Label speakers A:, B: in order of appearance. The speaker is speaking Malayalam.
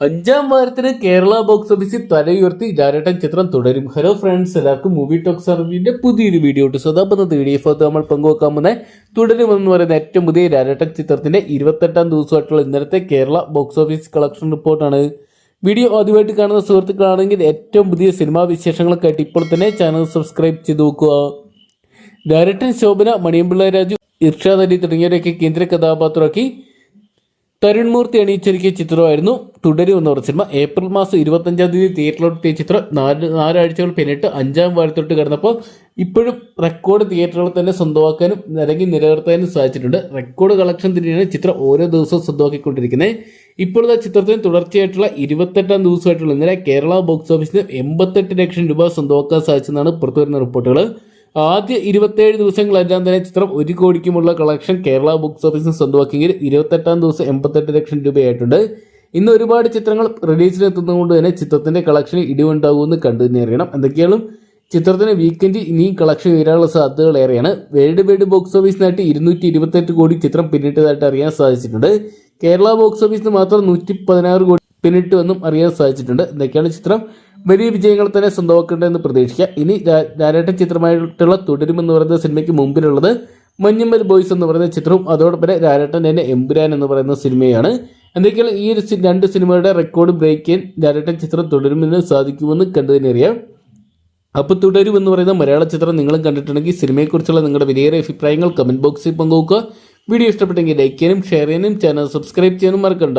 A: അഞ്ചാം വാരത്തിന് കേരള ബോക്സ് ഓഫീസിൽ തലയുയർത്തി ലാലേട്ടൻ ചിത്രം തുടരും. ഹലോ ഫ്രണ്ട്സ് എല്ലാവർക്കും മൂവി ടോക്ക് സർവിന്റെ പുതിയൊരു വീഡിയോ സ്വതാപെന്ന സ്വതാപന്ന ഡി എഫ് നമ്മൾ പങ്കുവെക്കാൻ പോകുന്ന തുടരുമെന്ന് പറയുന്ന ഏറ്റവും പുതിയ ലാലേട്ടൻ ചിത്രത്തിന്റെ ഇരുപത്തെട്ടാം ദിവസമായിട്ടുള്ള ഇന്നലത്തെ കേരള ബോക്സ് ഓഫീസ് കളക്ഷൻ റിപ്പോർട്ടാണ് വീഡിയോ ആദ്യമായിട്ട് കാണുന്ന സുഹൃത്തുക്കളാണെങ്കിൽ ഏറ്റവും പുതിയ സിനിമാ വിശേഷങ്ങളൊക്കെയായിട്ട് ഇപ്പോൾ തന്നെ ചാനൽ സബ്സ്ക്രൈബ് ചെയ്ത് നോക്കുക. ലാലേട്ടൻ ശോഭന മണിയമ്പിള്ള രാജു ഇർഷാദ് അലി തുടങ്ങിയവരെയൊക്കെ കേന്ദ്ര കഥാപാത്രമാക്കി തരുൺ മൂർത്തി അണിയിച്ചൊരുക്കിയ ചിത്രമായിരുന്നു തുടരും എന്ന് പറഞ്ഞ സിനിമ. ഏപ്രിൽ മാസം ഇരുപത്തഞ്ചാം തീയതി തിയേറ്ററിലെത്തിയ ചിത്രം. നാല് നാലാഴ്ചകൾ പിന്നിട്ട് അഞ്ചാം വാരത്തോട്ട് കിടന്നപ്പോൾ ഇപ്പോഴും റെക്കോർഡ് തിയേറ്ററുകൾ തന്നെ സ്വന്തമാക്കാനും അല്ലെങ്കിൽ നിലനിർത്താനും സാധിച്ചിട്ടുണ്ട്. റെക്കോർഡ് കളക്ഷൻ തന്നെയാണ് ചിത്രം ഓരോ ദിവസവും സ്വന്തമാക്കിക്കൊണ്ടിരിക്കുന്നത്. ഇപ്പോഴത്തെ ചിത്രത്തിന് തുടർച്ചയായിട്ടുള്ള ഇരുപത്തെട്ടാം ദിവസമായിട്ടുള്ള ഇന്നലെ കേരള ബോക്സ് ഓഫീസിന് എൺപത്തെട്ട് ലക്ഷം രൂപ സ്വന്തമാക്കാൻ സാധിച്ചെന്നാണ് പുറത്തുവരുന്ന റിപ്പോർട്ടുകൾ. ആദ്യ ഇരുപത്തേഴ് ദിവസങ്ങളെല്ലാം തന്നെ ചിത്രം ഒരു കോടിക്കുമുള്ള കളക്ഷൻ കേരള ബുക്സ് ഓഫീസിന് സ്വന്തമാക്കിയെങ്കിൽ ഇരുപത്തെട്ടാം ദിവസം എൺപത്തെട്ട് ലക്ഷം രൂപയായിട്ടുണ്ട്. ഇന്ന് ഒരുപാട് ചിത്രങ്ങൾ റിലീസിനെത്തുന്നതുകൊണ്ട് തന്നെ ചിത്രത്തിന്റെ കളക്ഷൻ ഇടിവുണ്ടാകുമെന്ന് കണ്ടു തന്നെ അറിയണം. എന്തൊക്കെയാണ് ചിത്രത്തിന് വീക്കെൻഡ് ഇനിയും കളക്ഷൻ ഉയരാനുള്ള സാധ്യതകൾ ഏറെയാണ്. വേൾഡ് വൈഡ് ബോക്സ് ഓഫീസിനായിട്ട് ഇരുന്നൂറ്റി ഇരുപത്തെട്ട് കോടി ചിത്രം പിന്നിട്ടതായിട്ട് അറിയാൻ സാധിച്ചിട്ടുണ്ട്. കേരള ബോക്സ് ഓഫീസിന് മാത്രം നൂറ്റി പതിനാറ് കോടി പിന്നിട്ടുവെന്നും അറിയാൻ സാധിച്ചിട്ടുണ്ട്. എന്തൊക്കെയാണ് ചിത്രം? വലിയ വിജയങ്ങൾ തന്നെ സ്വന്തമാക്കേണ്ടതെന്ന് പ്രതീക്ഷിക്കാം ഇനി ലാലേട്ടൻ ചിത്രമായിട്ടുള്ള തുടരുമെന്ന് പറയുന്ന സിനിമയ്ക്ക് മുമ്പിലുള്ളത് മഞ്ഞുമ്മൽ ബോയ്സ് എന്ന് പറയുന്ന ചിത്രവും അതോടൊപ്പം രാരേട്ടൻ എന്നെ എമ്പുരാൻ എന്ന് പറയുന്ന സിനിമയാണ്. എന്തൊക്കെയാണ് ഈ ഒരു രണ്ട് സിനിമയുടെ റെക്കോർഡ് ബ്രേക്ക് ചെയ്യാൻ ലാലേട്ടൻ ചിത്രം തുടരുമെന്ന് സാധിക്കുമെന്ന് കണ്ടു തന്നെ അറിയാം. അപ്പോൾ തുടരും എന്ന് പറയുന്ന മലയാള ചിത്രം നിങ്ങളും കണ്ടിട്ടുണ്ടെങ്കിൽ സിനിമയെക്കുറിച്ചുള്ള നിങ്ങളുടെ വിലയേറെ അഭിപ്രായങ്ങൾ കമന്റ് ബോക്സിൽ പങ്കുവെക്കുക. വീഡിയോ ഇഷ്ടപ്പെട്ടെങ്കിൽ ലൈക്ക് ചെയ്യാനും ഷെയർ ചെയ്യാനും ചാനൽ സബ്സ്ക്രൈബ് ചെയ്യാനും മറക്കണ്ട.